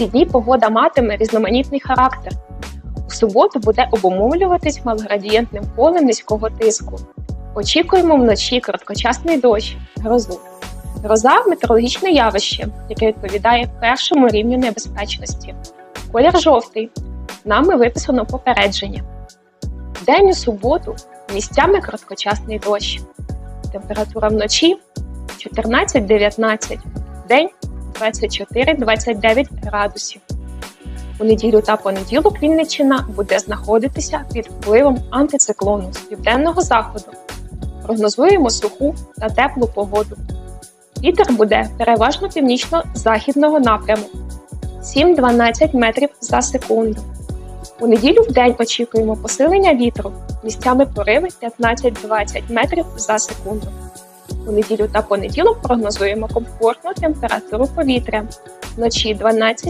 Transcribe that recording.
ці дні погода матиме різноманітний характер. У суботу буде обумовлюватись малоградієнтним полем низького тиску. Очікуємо вночі короткочасний дощ, грозу. Гроза метеорологічне явище, яке відповідає першому рівню небезпечності. Колір жовтий. Нами виписано попередження. День у суботу місцями короткочасний дощ. Температура вночі 14-19, день 24-29 градусів. У неділю та понеділок Вінниччина буде знаходитися під впливом антициклону з південного заходу. Прогнозуємо суху та теплу погоду. Вітер буде переважно північно-західного напряму 7-12 метрів за секунду. У неділю в день очікуємо посилення вітру, місцями пориви 15-20 метрів за секунду. У неділю та понеділок прогнозуємо комфортну температуру повітря. Вночі 12